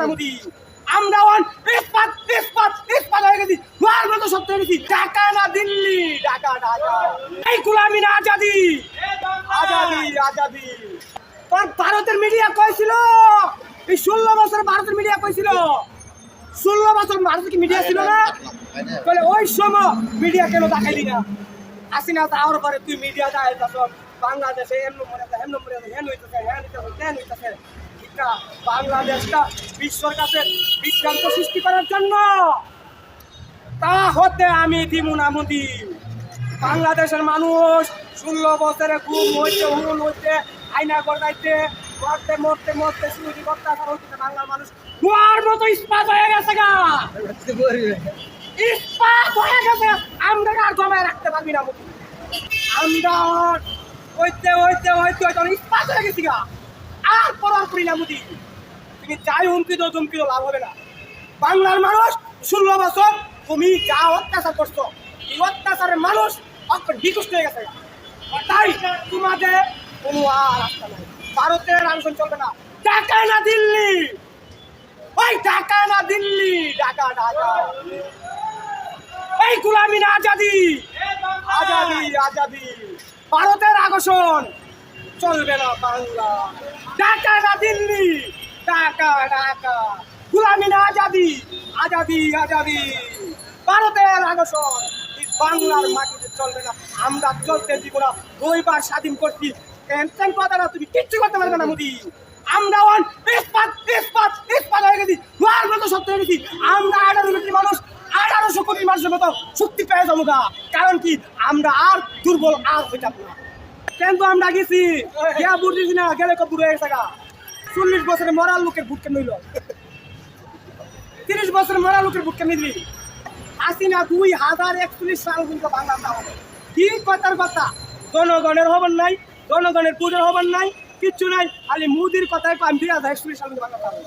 না মোদি? আমরা অন ইস্পাত ইস্পাত ইস্পাত হয়ে গেছি। গোয়ার মতো সত্য হয়ে গেছি। ঢাকা না দিল্লি? ঢাকা ঢাকা। এই গুলামি না আজাদি। আজাদি আজাদি। তোর ভারতের মিডিয়া কইছিল এই ষোলো বছর ভারতের মিডিয়া কইছিল ষোলো বছর ভারতের কি মিডিয়া ছিল না? বলে ওই সময় মিডিয়া কেন দেখাইলি না? আসি না তাওয়ার পরে তুই মিডিয়া দেখাইতাছ বাংলাদেশে এমন মনে হেন মনে হেন হইতেছে হেন হইতেছে হেন হইতেছে। না বাংলাদেশটা বিশ্বর কাছে বিজ্ঞান সৃষ্টি করার জন্য তা হতে আমি দিমু না মুদি বাংলাদেশের মানুষ ষোলো বছরে ঘুম হইতে হুন হইতে আইনা গড়াইতে মরতে মরতে মরতে শুরুটি করতে হইতে বাংলার মানুষ কুয়ার মতো ইস্পাত হয়ে গেছে গা ইস্পাত হয়ে গেছে আমরা আর জমায় রাখতে পারবি না মুদি আমরা হইতে হইতে হইতে হইতে ইস্পাত হয়ে গেছি গা আর পরার করি না মুদি। তুমি যাই হুমকি দাও ধুমকি দাও লাভ হবে না। বাংলার মানুষ ষোলো বছর তুমি যা অত্যাচার করছ এই অত্যাচারের মানুষ ডিকুষ্ট হয়ে গেছে। তাই তোমাদের কোনো আর রাস্তা নাই। ভারতের আলোচন চলবে না। ঢাকা না দিল্লি! ওই ঢাকা না দিল্লি! ঢাকা ঢাকা। এই গুলামি না আজাদি! আজাদি আজাদি। ভারতের আগসন চলবে না বাংলা। ঢাকা না দিল্লি, ঢাকা ঢাকা। গুলামি না আজাদি আজাদি আজাদি। ভারতের আগসন এই বাংলার মাটিতে চলবে না। আমরা চলতে দিব না। দুইবার স্বাধীন করছি। টেনশন কথা তুমি কিচ্ছু করতে পারবে না, মোদি? আমরা অন ইস্পাত ইস্পাত ইস্পাত হয়ে গেছি। গোয়ার মতো সত্য হয়ে গেছি। আমরা আঠারো কোটি মানুষ, আঠারোশো কোটি মানুষের মতো শক্তি পেয়ে যাব কারণ কি? আমরা আর দুর্বল আর হইতাম না। কিন্তু আমরা গেছি? গিয়া বুট দিছি না? গেলে বুড়ো হয়ে গেছে চল্লিশ বছরে মরার লোকের বুট কেন তিরিশ বছরে মরার লোকের বুট কেন আসি না দুই হাজার একচল্লিশ সাল বাংলার দাম হবে। কি কথার কথা? জনগণের হবার নাই, জনগণের পুজোর হবার নাই, কিচ্ছু নাই, খালি মুদির কথায় আমি দুই হাজার একচল্লিশ সাল দাম হবে।